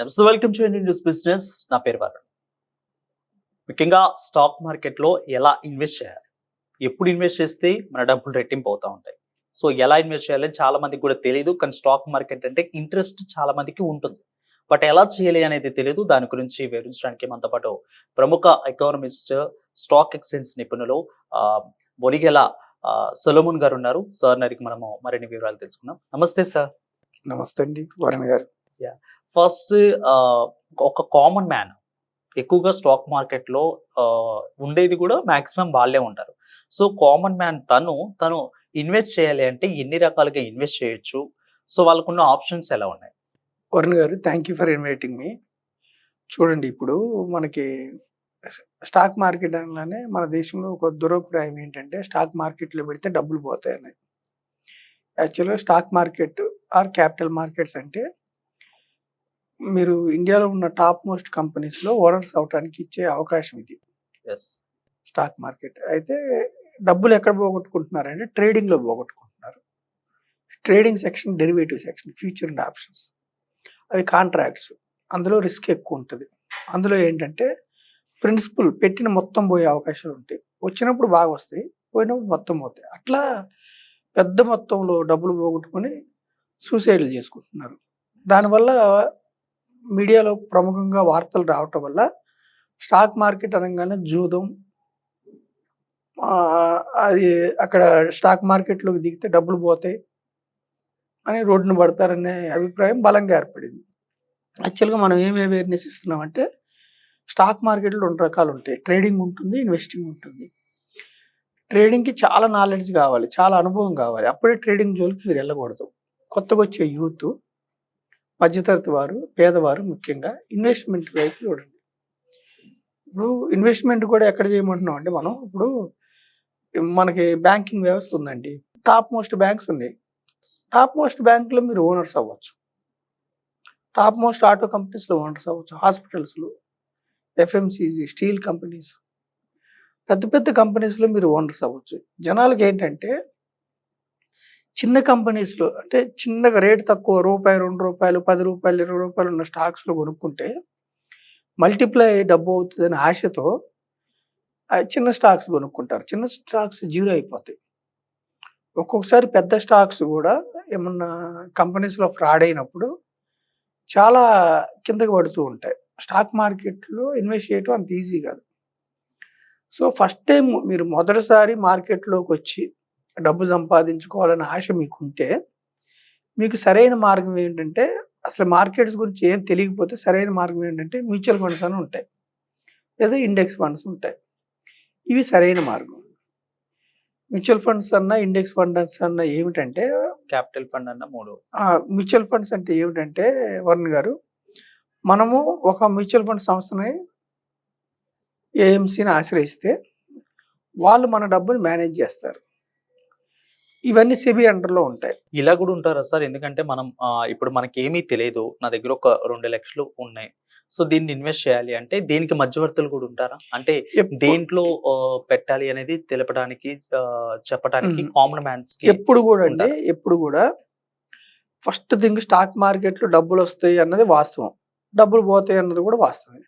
నమస్తే welcome to Indian news business. నా పేరు వరుణ్. ముఖ్యంగా స్టాక్ మార్కెట్లో ఎలా ఇన్వెస్ట్ చేయాలి? ఎప్పుడు ఇన్వెస్ట్ చేస్తే మన డబ్బులు రెట్టింపు అవుతూ ఉంటాయి? సో ఎలా ఇన్వెస్ట్ చేయాలని చాలా మందికి కూడా తెలియదు కానీ స్టాక్ మార్కెట్ అంటే ఇంట్రెస్ట్ చాలా మందికి ఉంటుంది. బట్ ఎలా చేయాలి అనేది తెలియదు దాని గురించి వివరించడానికి మనతో పాటు ప్రముఖ ఎకానమిస్ట్ స్టాక్ ఎక్స్చేంజ్ నిపుణులు ఆ, సొలమున్ గారు ఉన్నారు. సార్ నరికి మనము మరిన్ని వివరాలు తెలుసుకుందాం. నమస్తే సార్. నమస్తే అండి. వరుణ్ గారు. ఫస్ట్ ఒక కామన్ మ్యాన్. ఎక్కువగా స్టాక్ మార్కెట్లో ఉండేది కూడా మ్యాక్సిమం వాళ్ళే ఉంటారు. సో కామన్ మ్యాన్ తను తను ఇన్వెస్ట్ చేయాలి అంటే ఎన్ని రకాలుగా ఇన్వెస్ట్ చేయొచ్చు? సో వాళ్ళకున్న ఆప్షన్స్ ఎలా ఉన్నాయి? వరుణ్ గారు థ్యాంక్ యూ ఫర్ ఇన్వైటింగ్ మీ చూడండి ఇప్పుడు మనకి స్టాక్ మార్కెట్ అనగానే మన దేశంలో ఒక దురభిప్రాయం ఏంటంటే స్టాక్ మార్కెట్లో పెడితే డబ్బులు పోతాయని యాక్చువల్గా stock market or capital markets అంటే మీరు ఇండియాలో ఉన్న టాప్ మోస్ట్ కంపెనీస్లో ఓనర్స్ అవడానికి ఇచ్చే అవకాశం ఇది. Yes stock market. అయితే డబ్బులు ఎక్కడ పోగొట్టుకుంటున్నారంటే ట్రేడింగ్లో పోగొట్టుకుంటున్నారు. Trading section derivative section future and options. అవి కాంట్రాక్ట్స్. అందులో రిస్క్ ఎక్కువ ఉంటుంది. అందులో ఏంటంటే ప్రిన్సిపల్ పెట్టిన మొత్తం పోయే అవకాశాలు ఉంటాయి. వచ్చినప్పుడు బాగా వస్తాయి పోయినప్పుడు మొత్తం పోతాయి. అట్లా పెద్ద మొత్తంలో డబ్బులు పోగొట్టుకొని సూసైడ్లు చేసుకుంటున్నారు. దానివల్ల మీడియాలో ప్రముఖంగా వార్తలు రావటం వల్ల స్టాక్ మార్కెట్ అనగానే జూదం. అది అక్కడ స్టాక్ మార్కెట్లోకి దిగితే డబ్బులు పోతాయి అని రోడ్డును పడతారనే అభిప్రాయం బలంగా ఏర్పడింది. యాక్చువల్గా మనం ఏమి అవేర్నెస్ ఇస్తున్నామంటే స్టాక్ మార్కెట్లో రెండు రకాలు ఉంటాయి. ట్రేడింగ్ ఉంటుంది ఇన్వెస్టింగ్ ఉంటుంది. ట్రేడింగ్కి చాలా నాలెడ్జ్ కావాలి చాలా అనుభవం కావాలి. అప్పుడే ట్రేడింగ్ జోలికి మీరు వెళ్ళకూడదు. కొత్తగా వచ్చే యూత్ మధ్యతరగతి వారు పేదవారు ముఖ్యంగా ఇన్వెస్ట్మెంట్ వైపు చూడండి. ఇప్పుడు ఇన్వెస్ట్మెంట్ కూడా ఎక్కడ చేయమంటున్నాం అంటే మనం ఇప్పుడు మనకి బ్యాంకింగ్ వ్యవస్థ ఉందండి. టాప్ మోస్ట్ బ్యాంక్స్ ఉన్నాయి. టాప్ మోస్ట్ బ్యాంకులో మీరు ఓనర్స్ అవ్వచ్చు. టాప్ మోస్ట్ ఆటో కంపెనీస్లో ఓనర్స్ అవ్వచ్చు. హాస్పిటల్స్లో ఎఫ్ఎంసీజీ స్టీల్ కంపెనీస్ పెద్ద పెద్ద కంపెనీస్లో మీరు ఓనర్స్ అవ్వచ్చు. జనాలకి ఏంటంటే చిన్న కంపెనీస్లో అంటే చిన్నగా రేటు తక్కువ రూపాయి రెండు రూపాయలు పది రూపాయలు ఇరవై రూపాయలు ఉన్న స్టాక్స్లో కొనుక్కుంటే మల్టిప్లై డబ్బు అవుతుందని ఆశతో చిన్న స్టాక్స్ కొనుక్కుంటారు. చిన్న స్టాక్స్ జీరో అయిపోతాయి. ఒక్కొక్కసారి పెద్ద స్టాక్స్ కూడా ఏమన్నా కంపెనీస్లో ఫ్రాడ్ అయినప్పుడు చాలా కిందకి పడుతూ ఉంటాయి. స్టాక్ మార్కెట్లో ఇన్వెస్ట్ చేయటం అంత ఈజీ కాదు. సో ఫస్ట్ టైం మీరు మొదటిసారి మార్కెట్లోకి వచ్చి డబ్బు సంపాదించుకోవాలనే ఆశ మీకుంటే మీకు సరైన మార్గం ఏంటంటే అసలు మార్కెట్స్ గురించి ఏం తెలియకపోతే సరైన మార్గం ఏంటంటే మ్యూచువల్ ఫండ్స్ అని ఉంటాయి. లేదా ఇండెక్స్ ఫండ్స్ ఉంటాయి. ఇవి సరైన మార్గం. మ్యూచువల్ ఫండ్స్ అన్న ఇండెక్స్ ఫండ్స్ అన్న ఏమిటంటే క్యాపిటల్ ఫండ్ అన్న మూడు. మ్యూచువల్ ఫండ్స్ అంటే ఏమిటంటే వరుణ్ గారు మనము ఒక మ్యూచువల్ ఫండ్ సంస్థని ఏఎంసీని ఆశ్రయిస్తే వాళ్ళు మన డబ్బుని మేనేజ్ చేస్తారు. ఇవన్నీ సెబీ అండర్లో ఉంటాయి. ఇలా కూడా ఉంటారా సార్. ఎందుకంటే మనం ఇప్పుడు మనకి ఏమీ తెలియదు నా దగ్గర ఒక రెండు లక్షలు ఉన్నాయి. సో దీన్ని ఇన్వెస్ట్ చేయాలి అంటే దీనికి మధ్యవర్తులు కూడా ఉంటారా? అంటే దేంట్లో పెట్టాలి అనేది తెలపడానికి చెప్పడానికి. కామన్ మ్యాన్స్ ఎప్పుడు కూడా ఉంటారు. ఎప్పుడు కూడా ఫస్ట్ థింగ్ స్టాక్ మార్కెట్లో డబ్బులు వస్తాయి అన్నది వాస్తవం. డబ్బులు పోతాయి అన్నది కూడా వాస్తవమే.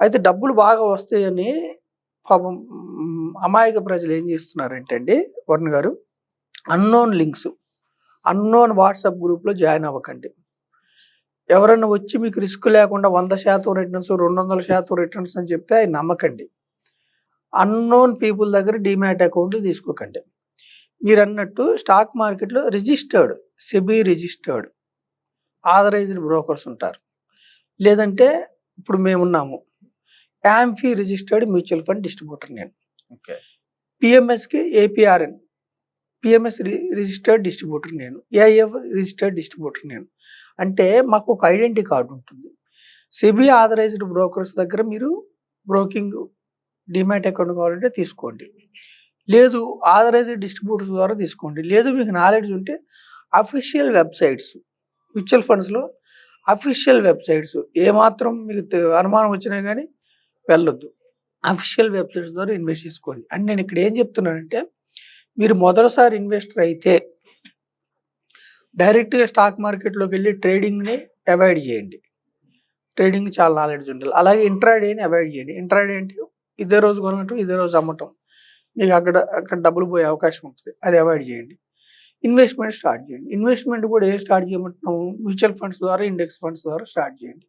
అయితే డబ్బులు బాగా వస్తాయని పాపం అమాయక ప్రజలు ఏం చేస్తున్నారంటే అండి వరుణ్ గారు అన్నోన్ లింక్స్ అన్నోన్ వాట్సాప్ గ్రూప్లో జాయిన్ అవ్వకండి. ఎవరైనా వచ్చి మీకు రిస్క్ లేకుండా వంద శాతం రిటర్న్స్ రెండు వందల శాతం రిటర్న్స్ అని చెప్తే అవి నమ్మకండి. అన్నోన్ పీపుల్ దగ్గర డిమాట్ అకౌంట్ తీసుకోకండి. మీరు అన్నట్టు స్టాక్ మార్కెట్లో registered SEBI registered authorised brokers ఉంటారు. లేదంటే ఇప్పుడు మేమున్నాము. AMFI registered mutual fund distributor నేను. ఓకే. పిఎంఎస్కి ఏపీఆర్ఎన్ పిఎంఎస్ రిజిస్టర్డ్ డిస్ట్రిబ్యూటర్ నేను ఏఐఎఫ్ రిజిస్టర్డ్ డిస్ట్రిబ్యూటర్ నేను. అంటే మాకు ఒక ఐడెంటిటీ కార్డు ఉంటుంది. సెబీ ఆథరైజ్డ్ బ్రోకర్స్ దగ్గర మీరు బ్రోకింగ్ డిమాట్ అకౌంట్ కావాలంటే తీసుకోండి. లేదు ఆథరైజ్డ్ డిస్ట్రిబ్యూటర్స్ ద్వారా తీసుకోండి. లేదు మీకు నాలెడ్జ్ ఉంటే అఫీషియల్ వెబ్సైట్స్ మ్యూచువల్ ఫండ్స్లో అఫీషియల్ వెబ్సైట్స్ ఏమాత్రం మీకు అనుమానం వచ్చినా కానీ వెళ్ళొద్దు. అఫీషియల్ వెబ్సైట్స్ ద్వారా ఇన్వెస్ట్ చేసుకోండి. అండ్ నేను ఇక్కడ ఏం చెప్తున్నానంటే మీరు మొదటిసారి ఇన్వెస్టర్ అయితే డైరెక్ట్గా స్టాక్ మార్కెట్లోకి వెళ్ళి ట్రేడింగ్ని అవాయిడ్ చేయండి. ట్రేడింగ్ చాలా నాలెడ్జ్ ఉండాలి. అలాగే ఇంట్రాడేని అవాయిడ్ చేయండి. ఇంట్రాడే అంటే ఇదే రోజు కొనటం ఇదే రోజు అమ్మటం. మీకు అక్కడ అక్కడ డబ్బులు పోయే అవకాశం ఉంటుంది. అది అవాయిడ్ చేయండి. ఇన్వెస్ట్మెంట్ స్టార్ట్ చేయండి. ఇన్వెస్ట్మెంట్ కూడా ఏ స్టార్ట్ చేయమంటున్నాము? మ్యూచువల్ ఫండ్స్ ద్వారా ఇండెక్స్ ఫండ్స్ ద్వారా స్టార్ట్ చేయండి.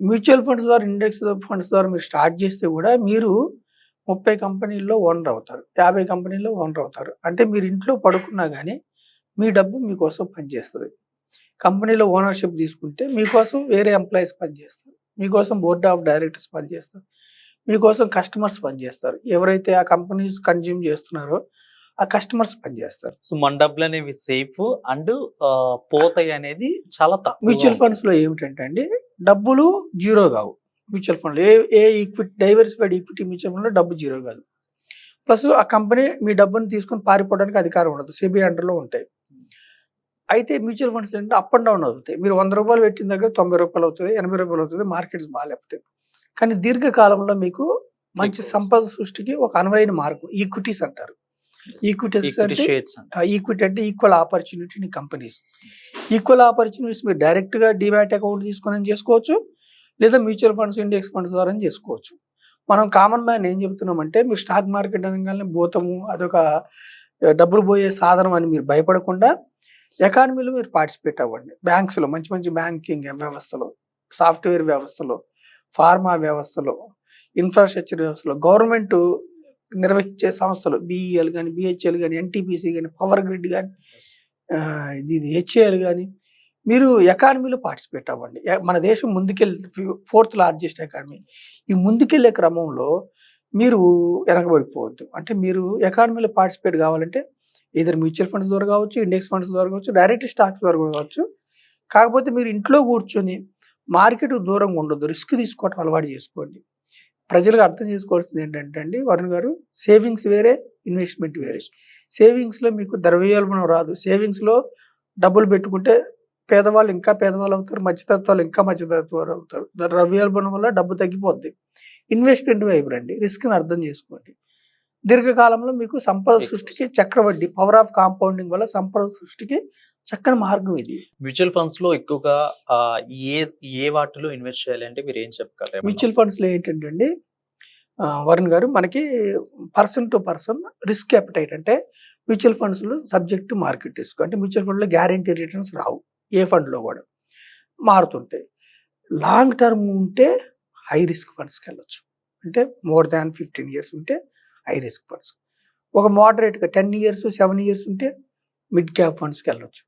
మ్యూచువల్ ఫండ్స్ ద్వారా ఇండెక్స్ ఫండ్స్ ద్వారా మీరు స్టార్ట్ చేస్తే కూడా మీరు ముప్పై కంపెనీల్లో ఓనర్ అవుతారు. యాభై కంపెనీల్లో ఓనర్ అవుతారు. అంటే మీరు ఇంట్లో పడుకున్నా కానీ మీ డబ్బు మీకోసం పనిచేస్తుంది. కంపెనీలో ఓనర్షిప్ తీసుకుంటే మీకోసం వేరే ఎంప్లాయీస్ పనిచేస్తారు. మీకోసం బోర్డ్ ఆఫ్ డైరెక్టర్స్ పనిచేస్తారు. మీకోసం కస్టమర్స్ పనిచేస్తారు. ఎవరైతే ఆ కంపెనీస్ కన్జ్యూమ్ చేస్తున్నారో ఆ కస్టమర్స్ పనిచేస్తారు. సో మన డబ్బులు అనేవి సేఫ్ అండ్ పోతాయి అనేది చాలా తక్కువ మ్యూచువల్ ఫండ్స్లో ఏమిటంటే అండి డబ్బులు జీరో కావు. మ్యూచువల్ ఫండ్ ఏ ఏ ఈక్విటీ డైవర్సిఫైడ్ ఈక్విటీ మ్యూచువల్ ఫండ్లో డబ్బు జీరో కాదు. ప్లస్ ఆ కంపెనీ మీ డబ్బుని తీసుకొని పారిపోవడానికి అధికారం ఉండదు. సిబిఐ అండర్లో ఉంటాయి. అయితే మ్యూచువల్ ఫండ్స్ ఏంటంటే అప్ అండ్ డౌన్ అవుతాయి. మీరు వంద రూపాయలు పెట్టిన దగ్గర తొంభై రూపాయలు అవుతుంది ఎనభై రూపాయలు అవుతుంది మార్కెట్స్ బాగాలేకపోతాయి. కానీ దీర్ఘకాలంలో మీకు మంచి. సంపద సృష్టికి ఒక అనువైన మార్గం. ఈక్విటీస్ అంటారు. ఈక్విటీస్ ఈక్విటీ అంటే ఈక్విటీ అంటే equal opportunity companies equal opportunities మీరు డైరెక్ట్గా డిమాట్ అకౌంట్ తీసుకొని చేసుకోవచ్చు. లేదా మ్యూచువల్ ఫండ్స్ ఇండెక్స్ ఫండ్స్ ద్వారా చేసుకోవచ్చు. మనం కామన్ మ్యాన్ ఏం చెప్తున్నామంటే మీరు స్టాక్ మార్కెట్ అనగానే భూతము అదొక డబ్బులు పోయే సాధనం అని మీరు భయపడకుండా ఎకానమీలో మీరు పార్టిసిపేట్ అవ్వండి. బ్యాంక్స్లో మంచి మంచి బ్యాంకింగ్ వ్యవస్థలో సాఫ్ట్వేర్ వ్యవస్థలో ఫార్మా వ్యవస్థలో ఇన్ఫ్రాస్ట్రక్చర్ వ్యవస్థలో గవర్నమెంట్ నిర్వహించే సంస్థలు బిఈఎల్ కానీ బిహెచ్ఎల్ కానీ ఎన్టీపీసీ కానీ పవర్ గ్రిడ్ కానీ ఇది హెచ్ఏఎల్ కానీ మీరు ఎకానమీలో పార్టిసిపేట్ అవ్వండి. మన దేశం ముందుకెళ్ళి ఫోర్త్ లార్జెస్ట్ ఎకానమీ ఈ ముందుకెళ్ళే క్రమంలో మీరు వెనకబడిపోవద్దు అంటే మీరు ఎకానమీలో పార్టిసిపేట్ కావాలంటే ఇద్దరు మ్యూచువల్ ఫండ్స్ ద్వారా కావచ్చు ఇండెక్స్ ఫండ్స్ ద్వారా కావచ్చు డైరెక్ట్ స్టాక్స్ ద్వారా కూడా కావచ్చు. కాకపోతే మీరు ఇంట్లో కూర్చొని మార్కెట్ దూరంగా ఉండొద్దు. రిస్క్ తీసుకోవటం అలవాటు చేసుకోండి. ప్రజలకు అర్థం చేసుకోవాల్సింది ఏంటంటే అండి వరుణ్ గారు సేవింగ్స్ వేరే ఇన్వెస్ట్మెంట్ వేరే. సేవింగ్స్లో మీకు ద్రవ్యోల్బణం రాదు. సేవింగ్స్లో డబ్బులు పెట్టుకుంటే పేదవాళ్ళు ఇంకా పేదవాళ్ళు అవుతారు మధ్యతత్వాలు ఇంకా మధ్యతత్వాలు అవుతారు. ద్రవ్యోల్బణం వల్ల డబ్బు తగ్గిపోద్ది. ఇన్వెస్ట్మెంట్ వైపు రండి రిస్క్ని అర్థం చేసుకోండి. దీర్ఘకాలంలో మీకు సంపద. సృష్టికి చక్రవడ్డీ పవర్ ఆఫ్ కాంపౌండింగ్ వల్ల సంపద సృష్టికి చక్కని మార్గం ఇది. మ్యూచువల్ ఫండ్స్లో ఎక్కువగా ఏ ఏ వాటిలో ఇన్వెస్ట్ చేయాలి అంటే మీరు ఏం చెప్పగలరు మ్యూచువల్ ఫండ్స్లో ఏంటంటే అండి వరుణ్ గారు మనకి person to person risk appetite అంటే మ్యూచువల్ ఫండ్స్లో సబ్జెక్ట్ మార్కెట్ రిస్క్. అంటే మ్యూచువల్ ఫండ్లో గ్యారంటీ రిటర్న్స్ రావు. ఏ ఫండ్లో కూడా మారుతుంటాయి. లాంగ్ టర్మ్ ఉంటే హై రిస్క్ ఫండ్స్కి వెళ్ళొచ్చు అంటే మోర్ దాన్ ఫిఫ్టీన్ ఇయర్స్ ఉంటే హై రిస్క్ ఫండ్స్. ఒక మోడరేట్గా టెన్ ఇయర్స్ సెవెన్ ఇయర్స్ ఉంటే మిడ్ క్యాప్ ఫండ్స్కి వెళ్ళొచ్చు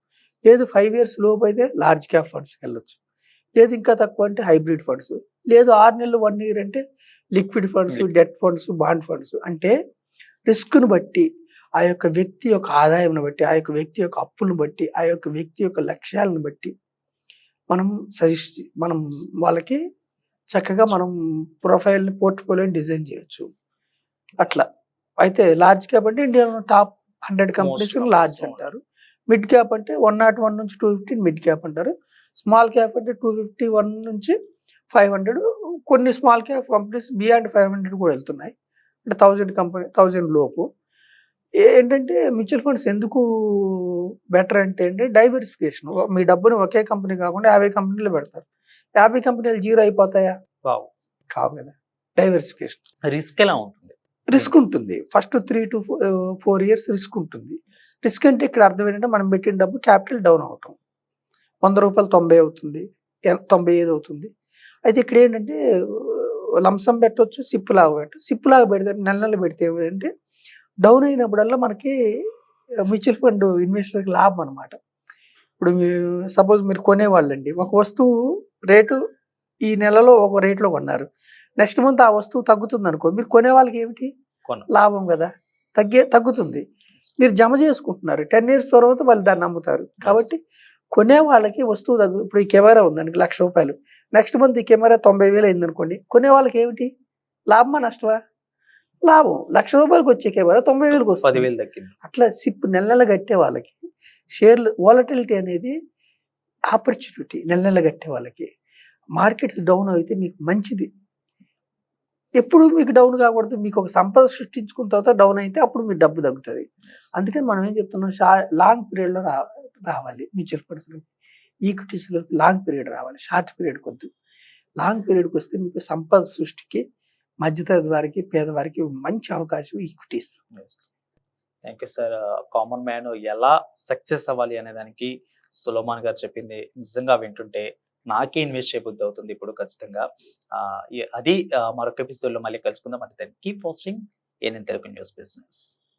లేదు ఫైవ్ ఇయర్స్ లోపు అయితే లార్జ్ క్యాప్ ఫండ్స్కి వెళ్ళొచ్చు లేదు ఇంకా తక్కువ అంటే హైబ్రిడ్ ఫండ్స్. లేదు ఆరు నెలలు వన్ ఇయర్ అంటే liquid funds. Debt funds bond funds. అంటే రిస్క్ను బట్టి ఆ యొక్క వ్యక్తి యొక్క ఆదాయంను బట్టి ఆ యొక్క వ్యక్తి యొక్క అప్పులను బట్టి ఆ యొక్క వ్యక్తి యొక్క లక్ష్యాలను బట్టి మనం సజెస్ట్ మనం వాళ్ళకి చక్కగా మనం ప్రొఫైల్ని పోర్ట్ఫోలియోని డిజైన్ చేయొచ్చు. అట్లా. అయితే లార్జ్ క్యాప్ అంటే ఇండియాలో టాప్ హండ్రెడ్ కంపెనీస్ లార్జ్ అంటారు. మిడ్ క్యాప్ అంటే వన్ నాట్ వన్ నుంచి టూ ఫిఫ్టీ మిడ్ క్యాప్ అంటారు. స్మాల్ క్యాప్ అంటే టూ ఫిఫ్టీ వన్ నుంచి ఫైవ్ హండ్రెడ్. కొన్ని small cap companies beyond five hundred కూడా వెళ్తున్నాయి. అంటే థౌజండ్ కంపెనీ థౌజండ్ లోపు. ఏంటంటే మ్యూచువల్ ఫండ్స్ ఎందుకు బెటర్ అంటే అంటే డైవర్సిఫికేషన్. మీ డబ్బుని ఒకే కంపెనీ కాకుండా యాభై కంపెనీలు పెడతారు. యాభై కంపెనీలు జీరో అయిపోతాయా? వావ్. కావు కదా. డైవర్సిఫికేషన్. రిస్క్ ఎలా ఉంటుంది? రిస్క్ ఉంటుంది. First three to four years risk ఉంటుంది. రిస్క్ అంటే ఇక్కడ అర్థం ఏంటంటే మనం పెట్టిన డబ్బు క్యాపిటల్ డౌన్ అవటం వంద రూపాయలు తొంభై అవుతుంది. తొంభై ఐదు అవుతుంది. అయితే ఇక్కడ ఏంటంటే లంసం పెట్టవచ్చు సిప్ లాగా పెట్టు సిప్ లాగా పెడితే నెల నెల పెడితే ఏంటంటే డౌన్ అయినప్పుడల్లా మనకి మ్యూచువల్ ఫండ్ ఇన్వెస్టర్కి లాభం అనమాట ఇప్పుడు సపోజ్ మీరు కొనేవాళ్ళండి ఒక వస్తువు రేటు ఈ నెలలో ఒక రేట్లో కొన్నారు. నెక్స్ట్ మంత్ ఆ వస్తువు తగ్గుతుంది అనుకో మీరు కొనే వాళ్ళకి ఏమిటి. లాభం కదా తగ్గే తగ్గుతుంది. మీరు జమ చేసుకుంటున్నారు టెన్ ఇయర్స్ తర్వాత వాళ్ళు దాన్ని అమ్ముతారు కాబట్టి కొనే వాళ్ళకి వస్తువు తగ్గు ఇప్పుడు ఈ కెమెరా ఉంది దానికి లక్ష రూపాయలు. నెక్స్ట్ మంత్ ఈ కెమెరా తొంభై వేలు అయింది అనుకోండి కొనే వాళ్ళకి ఏమిటి? లాభమా నష్టమా? లాభం. లక్ష రూపాయలకి వచ్చే కెమెరా తొంభై వేలకు వస్తుంది. పదివేలు తగ్గింది అట్లా సిప్ నెల నెల కట్టే వాళ్ళకి షేర్లు వాలటిలిటీ అనేది ఆపర్చునిటీ నెల నెల కట్టే వాళ్ళకి. మార్కెట్స్ డౌన్ అయితే మీకు మంచిది. ఎప్పుడు మీకు డౌన్ కాకూడదు మీకు ఒక సంపద సృష్టించుకున్న తర్వాత డౌన్ అయితే అప్పుడు మీ డబ్బు తగ్గుతుంది. అందుకని మనం ఏం చెప్తున్నాం? షా లాంగ్ పీరియడ్లో రా రావాలి. మ్యూచువల్ ఫండ్స్ ఈక్విటీస్లో లాంగ్ పీరియడ్ రావాలి. షార్ట్ పీరియడ్ కొద్దు. లాంగ్ పీరియడ్కి వస్తే మీకు సంపద సృష్టికి మధ్యతరగతి వారికి పేదవారికి మంచి అవకాశం equities. Thank you sir common man ఎలా సక్సెస్ అవ్వాలి అనే దానికి సులోమాన్ గారు చెప్పింది నిజంగా వింటుంటే నాకే ఇన్వెస్ట్ చేయబుద్ధి అవుతుంది ఇప్పుడు ఖచ్చితంగా. Uh, అది uh, మరొక ఎపిసోడ్లో మళ్ళీ కలుసుకుందాం. అంటే కీప్ వాచింగ్ ఏనెన్ తెలుగు న్యూస్ బిజినెస్